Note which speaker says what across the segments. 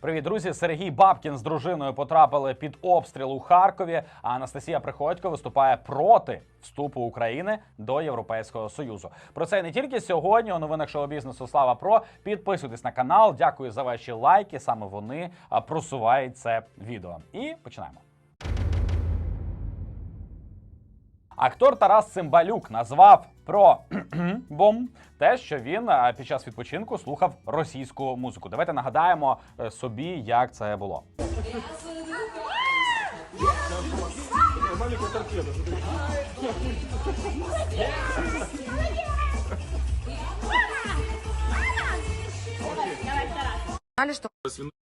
Speaker 1: Привіт, друзі! Сергій Бабкін з дружиною потрапили під обстріл у Харкові. А Анастасія Приходько виступає проти вступу України до Європейського союзу. Про це не тільки сьогодні. У новинах шоу бізнесу Слава Про. Підписуйтесь на канал. Дякую за ваші лайки. Саме вони просувають це відео. І починаємо. Актор Тарас Цимбалюк назвав про бом те, що він е, під час відпочинку слухав російську музику. Давайте нагадаємо е, собі, як це було.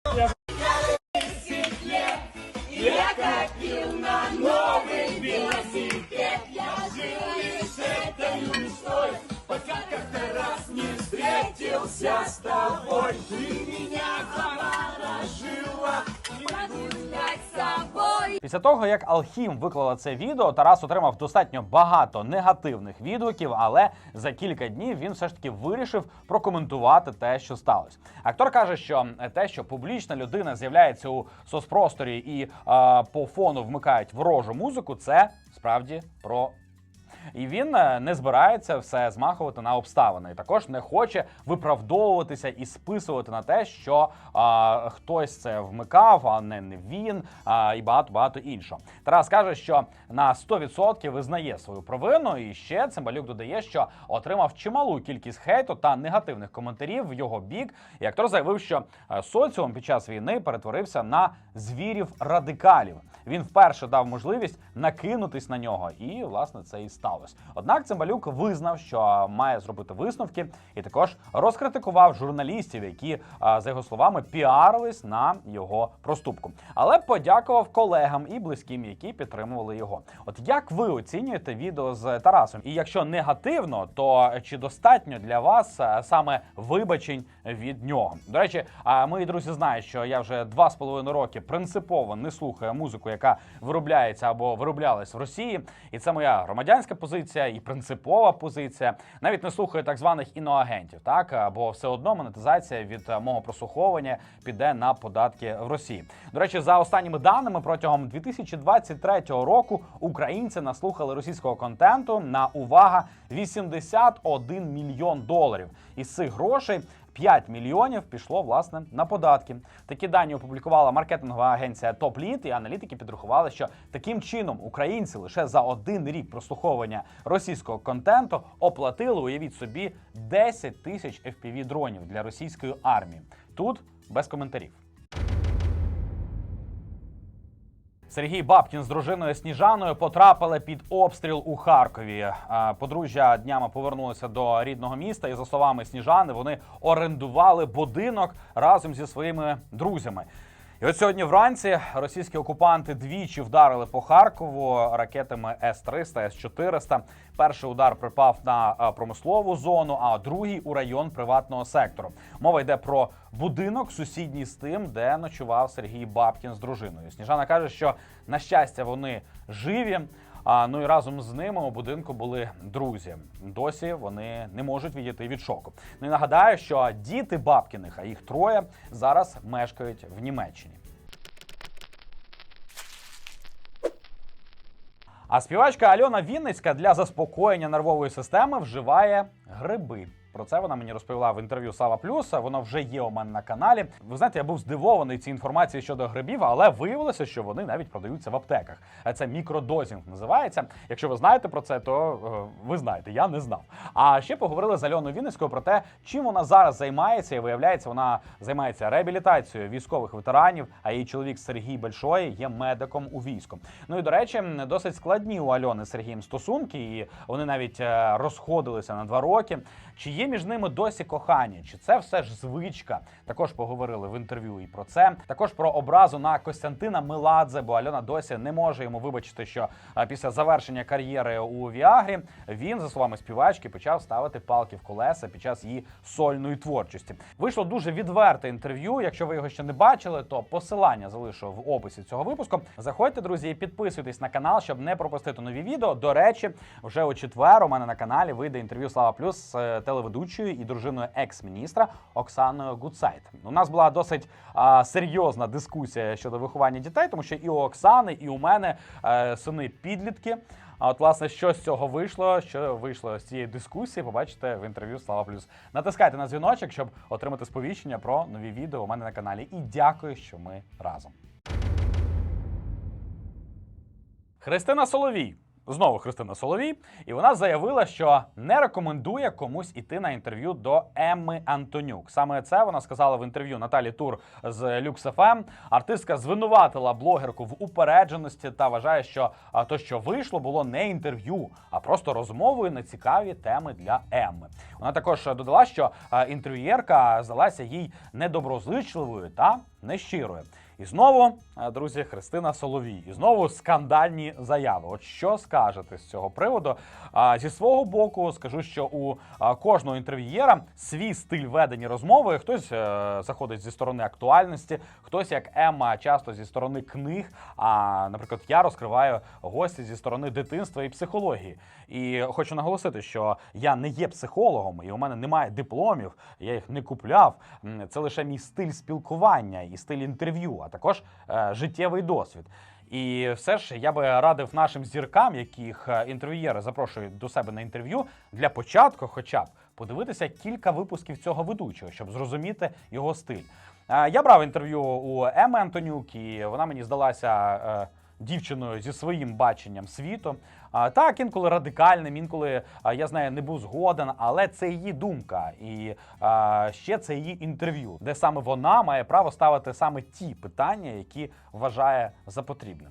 Speaker 2: Знали,
Speaker 1: Після того, як Алхім виклала це відео, Тарас отримав достатньо багато негативних відгуків, але за кілька днів він все ж таки вирішив прокоментувати те, що сталося. Актор каже, що те, що публічна людина з'являється у соцпросторі і е, по фону вмикають ворожу музику, це справді про і він е, не збирається все змахувати на обставини. І також не хоче виправдовуватися і списувати на те, що а, хтось це вмикав, а не, не він, а, і багато багато іншого. Тарас каже, що на 100% визнає свою провину. І ще Цимбалюк додає, що отримав чималу кількість хейту та негативних коментарів в його бік. І актор заявив, що е, соціум під час війни перетворився на звірів радикалів. Він вперше дав можливість накинутись на нього, і власне це і сталося. Однак Цимбалюк визнав, що має зробити висновки, і також розкритикував журналістів, які за його словами піарились на його проступку. Але подякував колегам і близьким, які підтримували його. От як ви оцінюєте відео з Тарасом? І якщо негативно, то чи достатньо для вас саме вибачень від нього? До речі, мої друзі знають, що я вже два з половиною роки принципово не слухаю музику, яка виробляється або вироблялась в Росії, і це моя громадянська позиція і принципова позиція. Навіть не слухаю так званих іноагентів, так бо все одно монетизація від мого прослуховування піде на податки в Росії. До речі, за останніми даними протягом 2023 року українці наслухали російського контенту на увага 81 мільйон доларів. Із цих грошей 5 мільйонів пішло власне на податки. Такі дані опублікувала маркетингова агенція Top Lead, і аналітики підрахували, що таким чином українці лише за один рік прослуховування російського контенту оплатили, уявіть собі, 10 тисяч fpv дронів для російської армії. Тут без коментарів. Сергій Бабкін з дружиною Сніжаною потрапили під обстріл у Харкові. Подружжя днями повернулося до рідного міста, і за словами Сніжани, вони орендували будинок разом зі своїми друзями. І от сьогодні вранці російські окупанти двічі вдарили по Харкову ракетами С-300, С-400. Перший удар припав на е, промислову зону, а другий у район приватного сектору. Мова йде про будинок, сусідній з тим, де ночував Сергій Бабкін з дружиною. Сніжана каже, що на щастя вони живі. А ну і разом з ними у будинку були друзі. Досі вони не можуть відійти від шоку. Ну і нагадаю, що діти Бабкіних, а їх троє, зараз мешкають в Німеччині. А співачка Альона Вінницька для заспокоєння нервової системи вживає гриби. Про це вона мені розповіла в інтерв'ю Сава Плюс. Воно вже є у мене на каналі. Ви знаєте, я був здивований цій інформації щодо грибів, але виявилося, що вони навіть продаються в аптеках. Це мікродозінг називається. Якщо ви знаєте про це, то е, ви знаєте, я не знав. А ще поговорили з Альоною Вінницькою про те, чим вона зараз займається, і виявляється, вона займається реабілітацією військових ветеранів. А її чоловік Сергій Большой є медиком у війську. Ну і до речі, досить складні у Альони з Сергієм стосунки, і вони навіть е, розходилися на два роки. Чи є між ними досі кохання? Чи це все ж звичка? Також поговорили в інтерв'ю і про це. Також про образу на Костянтина Меладзе, бо Альона досі не може йому вибачити, що після завершення кар'єри у Віагрі він, за словами співачки, почав ставити палки в колеса під час її сольної творчості. Вийшло дуже відверте інтерв'ю. Якщо ви його ще не бачили, то посилання залишу в описі цього випуску. Заходьте, друзі, і підписуйтесь на канал, щоб не пропустити нові відео. До речі, вже у четвер у мене на каналі вийде інтерв'ю Слава Плюс з е, телеведучим телеведучою і дружиною екс-міністра Оксаною Гуцайт. У нас була досить а, серйозна дискусія щодо виховання дітей, тому що і у Оксани, і у мене е, сини підлітки. А от, власне, що з цього вийшло, що вийшло з цієї дискусії, побачите в інтерв'ю Слава Плюс. Натискайте на дзвіночок, щоб отримати сповіщення про нові відео у мене на каналі. І дякую, що ми разом. Христина Соловій. Знову Христина Соловій, і вона заявила, що не рекомендує комусь іти на інтерв'ю до Емми Антонюк. Саме це вона сказала в інтерв'ю Наталі Тур з Lux.FM. Артистка звинуватила блогерку в упередженості та вважає, що то, що вийшло, було не інтерв'ю, а просто розмовою на цікаві теми для Емми. Вона також додала, що а, інтерв'юєрка здалася їй недоброзичливою та нещирою. І знову, е, друзі, Христина Соловій. І знову скандальні заяви. От що скажете з цього приводу? Зі свого боку, скажу, що у кожного інтерв'юєра свій стиль ведення розмови. Хтось е, заходить зі сторони актуальності, хтось, як Емма, часто зі сторони книг. А, наприклад, я розкриваю гості зі сторони дитинства і психології. І хочу наголосити, що я не є психологом, і у мене немає дипломів, я їх не купляв. Це лише мій стиль спілкування і стиль інтерв'ю, також е, життєвий досвід. І все ж я би радив нашим зіркам, яких інтерв'єри інтерв'юєри запрошують до себе на інтерв'ю, для початку, хоча б подивитися кілька випусків цього ведучого, щоб зрозуміти його стиль. Е, Я брав інтерв'ю у Еми Антонюк, і вона мені здалася. Дівчиною зі своїм баченням світу. А, так, інколи радикальним, інколи а, я знаю, не був згоден, але це її думка. І а, ще це її інтерв'ю, де саме вона має право ставити саме ті питання, які вважає за потрібне.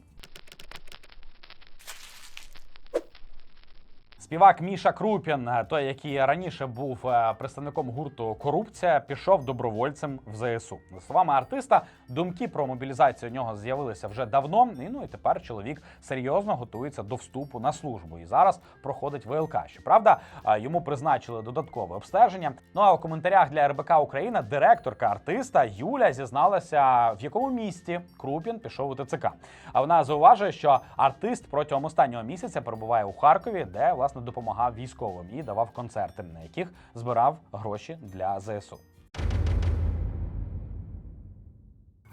Speaker 1: Співак Міша Крупін, е, той, який раніше був е, представником гурту Корупція, пішов добровольцем в ЗСУ. За словами артиста, думки про мобілізацію у нього з'явилися вже давно. І ну і тепер чоловік серйозно готується до вступу на службу і зараз проходить ВЛК. Щоправда, е, йому призначили додаткове обстеження. Ну а у коментарях для РБК Україна директорка артиста Юля зізналася, в якому місті Крупін пішов у ТЦК. А вона зауважує, що артист протягом останнього місяця перебуває у Харкові, де власне допомагав військовим і давав концерти, на яких збирав гроші для ЗСУ.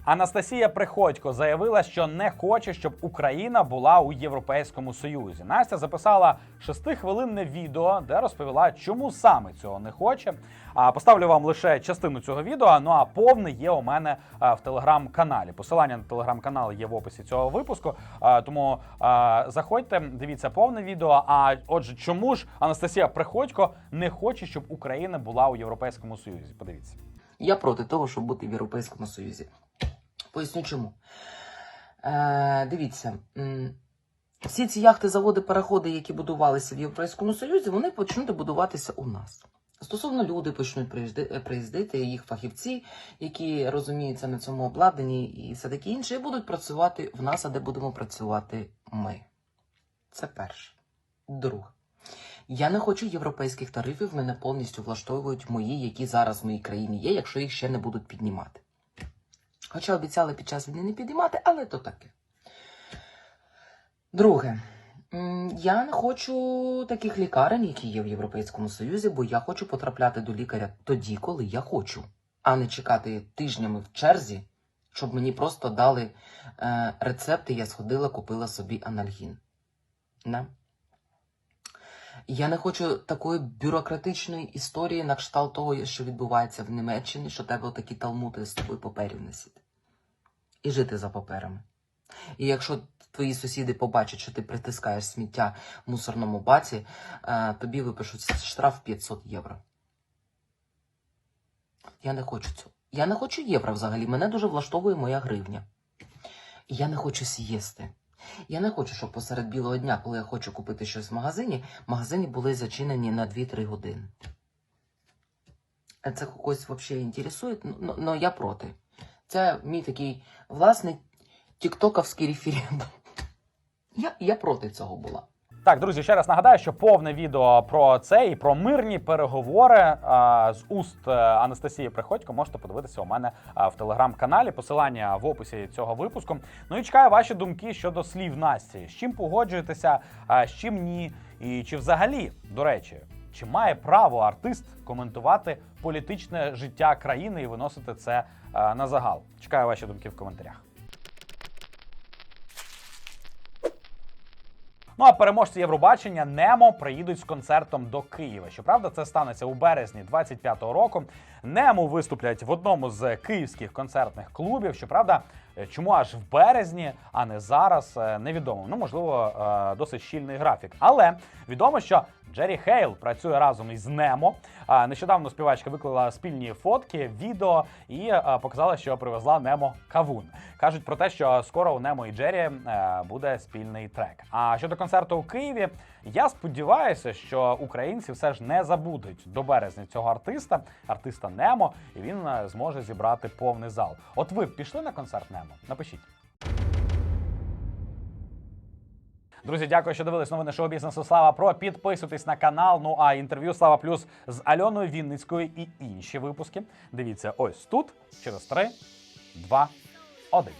Speaker 1: Анастасія Приходько заявила, що не хоче, щоб Україна була у Європейському Союзі. Настя записала шестихвилинне відео, де розповіла, чому саме цього не хоче. А поставлю вам лише частину цього відео. Ну а повне є у мене в телеграм-каналі. Посилання на телеграм-канал є в описі цього випуску. Тому заходьте, дивіться повне відео. А отже, чому ж Анастасія Приходько не хоче, щоб Україна була у Європейському Союзі? Подивіться.
Speaker 2: Я проти того, щоб бути в Європейському Союзі. Поясню чому. Е, дивіться, всі ці яхти, заводи, переходи, які будувалися в Європейському Союзі, вони почнуть будуватися у нас. Стосовно люди почнуть е, приїздити, їх фахівці, які розуміються на цьому обладнанні і все таке інше, і будуть працювати в нас, а де будемо працювати ми. Це перше. Друге. Я не хочу європейських тарифів, мене повністю влаштовують мої, які зараз в моїй країні є, якщо їх ще не будуть піднімати. Хоча обіцяли під час війни не піднімати, але то таке. Друге, я не хочу таких лікарень, які є в Європейському Союзі, бо я хочу потрапляти до лікаря тоді, коли я хочу, а не чекати тижнями в черзі, щоб мені просто дали е, рецепт, і я сходила, купила собі анальгін. Не? Я не хочу такої бюрократичної історії на кшталт того, що відбувається в Німеччині, що тебе отакі талмути з тобою паперів носити. І жити за паперами. І якщо твої сусіди побачать, що ти притискаєш сміття в мусорному баці, е, тобі випишуть штраф 500 євро. Я не хочу цього. Я не хочу євро взагалі. Мене дуже влаштовує моя гривня. Я не хочу сієсти. Я не хочу, щоб посеред білого дня, коли я хочу купити щось в магазині, магазини були зачинені на 2-3 години. Це когось взагалі інтересує, Ну, ну я проти. Це мій такий власний тіктоковський референдум. Я, я проти цього була.
Speaker 1: Так, друзі, ще раз нагадаю, що повне відео про це і про мирні переговори з уст е, Анастасії Приходько можете подивитися у мене в телеграм-каналі. Посилання в описі цього випуску. Ну і чекаю ваші думки щодо слів Насті. З чим погоджуєтеся, а з чим ні? І чи взагалі, до речі, Чи має право артист коментувати політичне життя країни і виносити це е, на загал? Чекаю ваші думки в коментарях. Ну а переможці Євробачення Немо приїдуть з концертом до Києва. Щоправда, це станеться у березні 25-го року. Немо виступлять в одному з київських концертних клубів. Щоправда, е, чому аж в березні, а не зараз, е, невідомо. Ну можливо, е, досить щільний графік. Але відомо, що Джері Хейл працює разом із Немо. Нещодавно співачка виклала спільні фотки, відео і показала, що привезла Немо кавун. Кажуть про те, що скоро у Немо і Джері е, буде спільний трек. А щодо концерту у Києві, я сподіваюся, що українці все ж не забудуть до березня цього артиста, артиста Немо, і він е, зможе зібрати повний зал. От ви б пішли на концерт Немо? Напишіть. Друзі, дякую, що дивились новини шоу бізнесу Слава Про. Підписуйтесь на канал. Ну а інтерв'ю Слава Плюс з Альоною Вінницькою і інші випуски. Дивіться ось тут через 3, 2, 1.